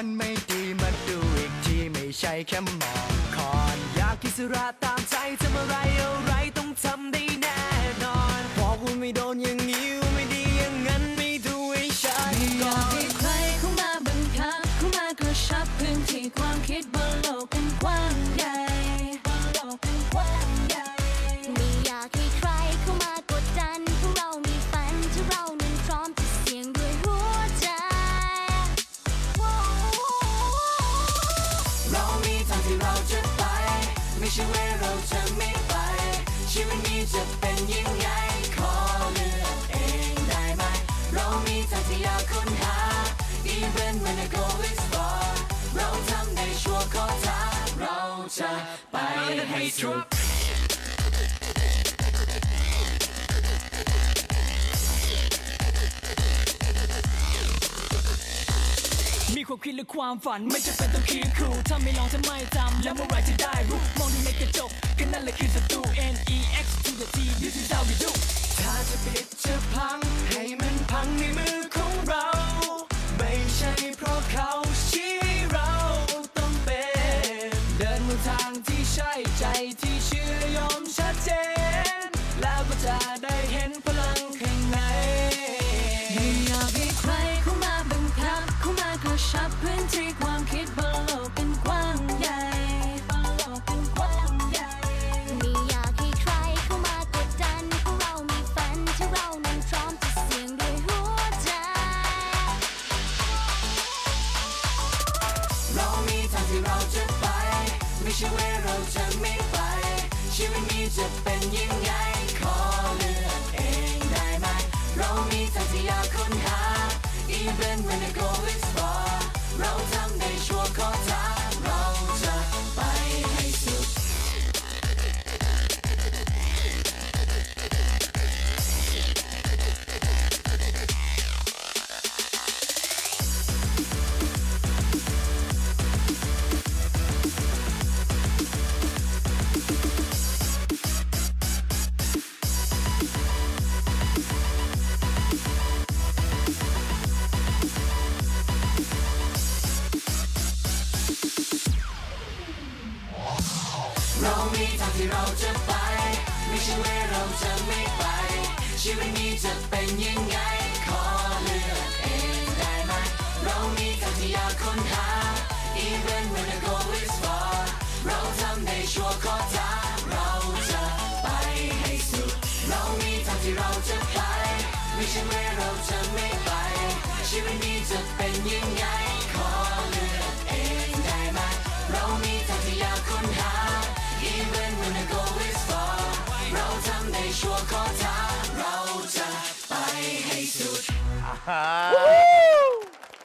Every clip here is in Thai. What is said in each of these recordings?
มันไม่ดีมาดูอีกทีไม่ใช่แค่มองคอนอยากอิสระตามใจทำอะไรอะไรต้องทำได้แน่นอนบอกว่าไม่โดนอย่างนี้ว่าไม่ดีอย่างนั้นไม่ดูให้ฉันอก่ยาอกนให้ใครเข้ามาบังคับเข้ามากระชับพื้นที่ความคิดบนโลกกันกว้างใหญ่บนโลกกันกว้าง ที่เราจะไป ไม่ใช่ว่าเราจะไม่ไป ชีวิตนี้จะเป็นยังไง ขอเลือกเองได้ไหม เรามีทางที่อยากค้นหา even when the goal is far เราทำในชั่วข้อท้าเราจะไปให้สุด มีความคิดและความฝันไม่จำเป็นต้องคิดครูถ้าไม่ลองจะไม่จำแล้วเมื่อไรจะได้รู้มองดูในกระจกก็นั่นแหละคือศัตรู N E X to the T this is how we do ถ้าจะปิดจะพังให้มันพังใน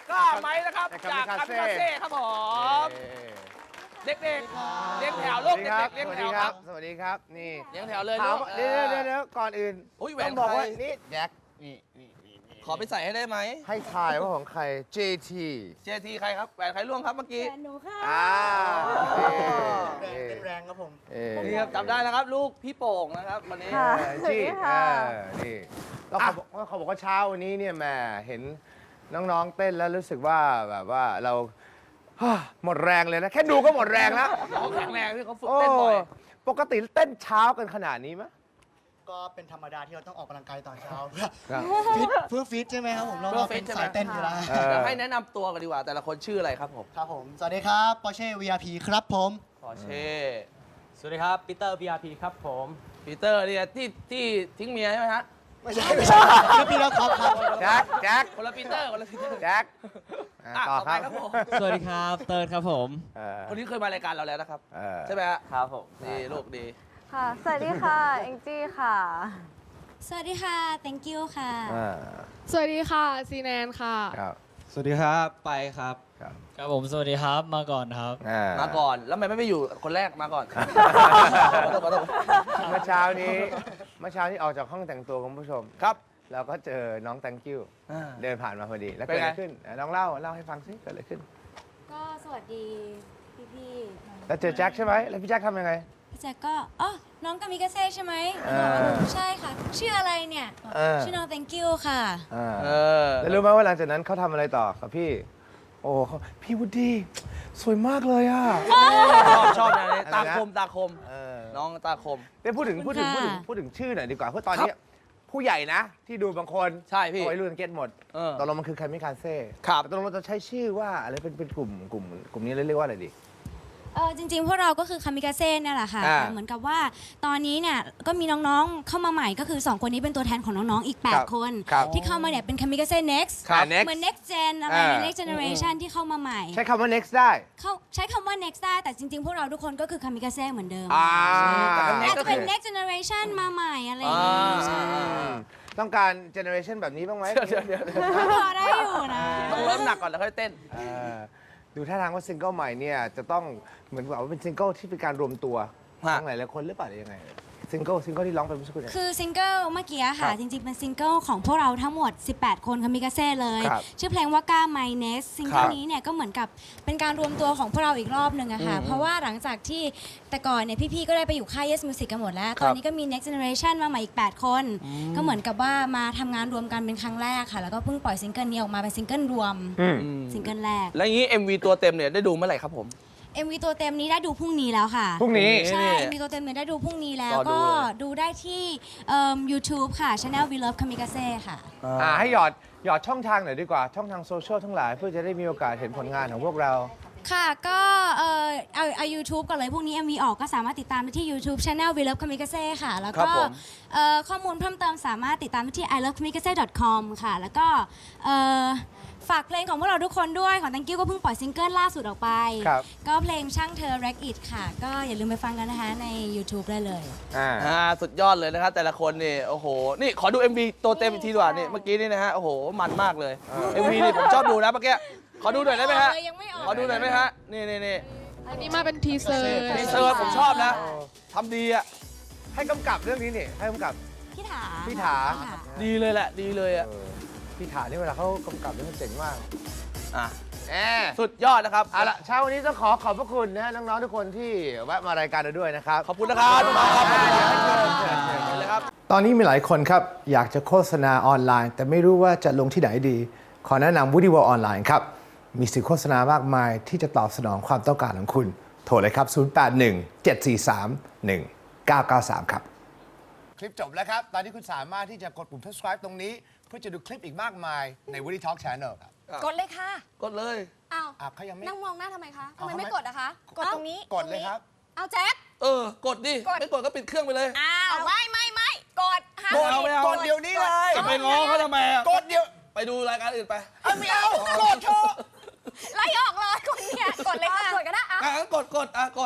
กล้าไหมนะครับจากจากคาคาเฟ่เฟ่ครับผมเด็กๆเลี้ยงแถวสลูวักสดีครับเด็กๆเลี้ยงสวัสแถดีวคครัรับบสวัสดีครับ นี่เลี้ยงแถวเลยถามลูกเดี๋ยวเดี๋ยวเดี๋ยวก่อนอื่นอุ้ยแหวต้อนงบอกว่าใครนี่แจ็คนี่นี่นี่นี่ ขอไปใส่ให้ได้ไหมให้ทายว่าของใคร JT เจทีใครครับแหวนใครล่วงครับเมื่อกี้อ่าแรงเป็นแรงครับผม เอ่อนี่ครับจำได้นะครับลูกพี่โป่งนะครับวันนี้เอ่อจี้เออนี่แล้วเขาบอกว่าเขาบอกว่าเช้าวันนี้เนี่ยแหม่เห็นน้องๆเต้นแล้วรู้สึกว่าแบบว่าเราฮ่าหมดแรงเลยนะแค่ดูก็หมดแรงแล้วเขาแข็งแรงพี่เขาฝึกโอ้เต้นบ่อยปกติเต้นเช้ากันขนาดนี้ไหม ก็เป็นธรรมดาที่เราต้องออกกำลังกายตอนเช้าครับ ฟิตเพื่อฟิตใช่ไหมครับผมเราเราเป็นสายเต้นอยู่แล้วเออ เดี๋ยวให้แนะนำตัวกันดีกว่า แต่ละคนชื่ออะไรครับผมครับผม สวัสดีครับปอร์เช่ VIP ครับผมปอเช่สวัสดีครับปีเตอร์ BRP ครับผม ปีเตอร์เนี่ยที่ที่ทิ้งเมียใช่ไหมฮะไม่ใช่ไม่ใช่แล้วพี่แล้วท็อปครับ แจ็คแจ็คคนละปีเตอร์คนละปีเตอร์แจ็คอะอะต่อต่อคไปรับครับผมสวัสดีครับ เติร์ดครับผม เออคนนี้เคยมารายการเราแล้วนะครับ เออใช่ไหมฮะครับผม ดีลูกดี ค่ะ สวัสดีค่ะเอ็งจี้ค่ะ สวัสดีค่ะ thank you ค่ะ อ่าสวัสดีค่ะซีแนนค่ะ ครับสวัสดีครับไปครับครับครับผมสวัสดีครับมาก่อนครับ อ่ามาก่อนแล้วทำไมไม่ไปอยู่คนแรกมาก่อน ขอโทษขอโทษเมื่อเช้านี้เมื่อเช้านี้ออกจากห้องแต่งตัวคุณผู้ชมครับ เราก็เจอน้อง thank you อ่า เดินผ่านมาพอดี แล้วเป็เกิดนอะไงไรขึ้นอะน้องเล่าเล่าให้ฟังสิเกิดอะไรขึ้น ก็สวัสดีพี่พี่แล้วเจอแจ็คใช่ไหมแล้วพี่แจ็คทำยังไงพี่ แจ็คก็อ๋อน้องกามิกาเซ่ใช่ไหมเออบอกว่าใช่ค่ะ ชื่ออะไรเนี่ยเออ ชื่อน้อง thank you ค่ะ อ่าเออ แล้วรู้ไหมว่าหลังจากนั้นเขาทำอะไรต่อกับพี่ โอ้เขาพี่วูดดี้สวยมากเลยอะ ชอบชอบนะนี่อะไรนะตาคมตาคม เออ น้องตาคมเดี๋ยวพูดถึงขอบพูคุดณถึงพูดค่ะถึงพูดถึงชื่อหน่อยดีกว่าเพราะตอนนี้ผู้ใหญ่นะ ที่ดูบางคนใช่พี่เอาไว้รุ่นเก็ตหมดเออตกลงมันคือคามิคาเซ่ครับ ตกลงเราจะใช้ชื่อว่าอะไรเป็นเป็นกลุ่มกลุ่มกลุ่มนี้เรียกว่าอะไรดี เออจริงๆ พวกเราก็คือคามิกาเซ่เนี่ยแหละค่ะอ่าแต่เหมือนกับว่าตอนนี้เนี่ยก็มีน้องๆเข้ามาใหม่ก็คือ 2 คนนี้เป็นตัวแทนของน้องๆอีก ครับ8 คน ครับที่เข้ามาเนี่ยเป็นคามิกาเซ่ next ครับ Next เหมือน next gen อะไรอ่าเนี่ย next generation ที่เข้ามาใหม่ใช้คำว่า next ได้ เขาใช้คำว่า next ได้แต่จริงๆ พวกเราทุกคนก็คือคามิกาเซ่เหมือนเดิมอ่าแต่ก็ next อาจจะเป็น ก็คือ next generation มาใหม่อะไรอย่างงี้อ่าใช่ต้องการเจเนอเรชันแบบนี้บ้างไหมเดี๋ยวเดี๋ยวเดี๋ยวก็พอได้อยู่นะ ต้องเริ่มหนักก่อนแล้วค่อยเต้น เออ ดูท่าทางว่าซิงเกิลใหม่เนี่ยจะต้องเหมือนกับว่าเป็นซิงเกิลที่เป็นการรวมตัวฮะ ของหลายๆคนหรือเปล่าหรือยังไง ซิงเกิลซิงเกิลที่ร้องไปเมื่อสักครู่เนี่ย คือซิงเกิลเมื่อกี้ครัค่ะบจริง ๆ เป็นซิงเกิลของพวกเราทั้งหมด 18 คนคามิกาเซ่เลย ครับชื่อเพลงว่าก้า My Nest ซิงเกิลครับนี้เนี่ยก็เหมือนกับเป็นการรวมตัวของพวกเราอีกรอบหนึ่งอะค่ะเพราะว่าหลังจากที่แต่ก่อนเนี่ยพี่ๆ ก็ได้ไปอยู่ค่าย Yes Music กันหมดแล้วตอนนี้ก็มี Next Generation มาใหม่อีก 8 คนก็เหมือนกับว่ามาทำงานรวมกันเป็นครั้งแรกค่ะ แล้วก็เพิ่งปล่อยซิงเกิลนี้ออกมาเป็นซิงเกิลรวมซิงเกิลแรก แล้วอย่างนี้ MV ตัวเต็มเนี่ยได้ดูเมื่อไหร่ครับผม MV ตัวเต็มนี้ได้ดูพรุ่งนี้แล้วค่ะ พรุ่งนี้ ใช่นี่มีตัวเต็มเนี่ยได้ดูพรุ่งนี้แล้วรอดูก็เลย ดูได้ที่เอิ่ม YouTube ค่ะ Channel We Love Kamikaze ค่ะ อ่าให้หยอดหยอดช่องทางหน่อยดีกว่า ช่องทางโซเชียลทั้งหลายเพื่อจะได้มีโอกาสเห็นผลงานของพวกเรา ค่ะก็เออเอาเอา YouTube ก่อนเลยพวกนี้ MV ออกก็สามารถติดตามได้ที่ YouTube Channel We Love Kamikaze ค่ะ แล้วครัก็บผม เอ่อข้อมูลเพิ่มเติมสามารถติดตามได้ที่ i love kamikaze com ค่ะ แล้วก็เอ่อ ฝากเพลงของพวกเราทุกคนด้วยของ Thank you ก็เพิ่งปล่อยซิงเกิลล่าสุดออกไป ครับ ก็เพลงช่างเธอ Rack It ค่ะ ก็อย่าลืมไปฟังกันนะคะใน YouTube ได้เลย อ่า อ่าสุดยอดเลยนะครับ แต่ละคนนี่โอ้โห นี่ขอดู MV ตัวเต็มอีกทีดีกว่านี่เมื่อกี้นี่นะฮะโอ้โหมันมากเลย MV นี่ผมชอบดูนะเมื่อกี้ขอดูหน่อยได้ไหมฮะยังไม่ออกขอดูหน่อยไหมฮะนี่นี่นี่อันนี้มาเป็นทีเซอร์ทีเซอร์ผมชอบนะทำดีอะให้กำกับเรื่องนี้นี่ให้กำกับ พี่ถาพี่ถาค่ะดีเลยแหละดีเลยอะ เออ พี่ถานี่เวลาเขากำกับนี่มันเจ๋งมากอะแหมสุดยอดนะครับเอาละเช้าวันนี้ต้องขอขอบพระคุณนะน้องๆทุกคนที่แวะมารายการเราด้วยนะครับขอบคุณนะครับน้องๆครับขอบคุณเลยครับ ตอนนี้มีหลายคนครับ อยากจะโฆษณาออนไลน์ แต่ไม่รู้ว่าจะลงที่ไหนดี ขอแนะนำ Woody World ออนไลน์ครับ มีสื่อโฆษณามากมายที่จะตอบสนองความต้องการของคุณ โทรเลยครับ 081 743 1993 ครับ คลิปจบแล้วครับ ตอนนี้คุณสามารถที่จะกดปุ่ม subscribe ตรงนี้เพื่อจะดูคลิปอีกมากมายใน Woody Talk Channel ครับกดเลยค่ะกดเลย อ้าวอะเขายังไม่ นั่งมองหน้าทำไมคะทำเอาไมทำไมไม่กดอะคะกดตรงนี้กดเลยครับ เอาแจ็ค เออ กดดิ กด ไม่กดก็ปิดเครื่องไปเลย อ้าวไม่ไม่ไม่กดห้ามกดเอาไม่เอา กดเดี๋ยวนี้เลยจะไปง้อเขาทำไมอะกดเดี๋ยวไปดูรายการอื่นไปเอาไม่เอากดเถอะ ไล่ออกเลยคนเนี่ยกดเลยค่ะกดก็ได้อะอะงั้นกดกดอะกด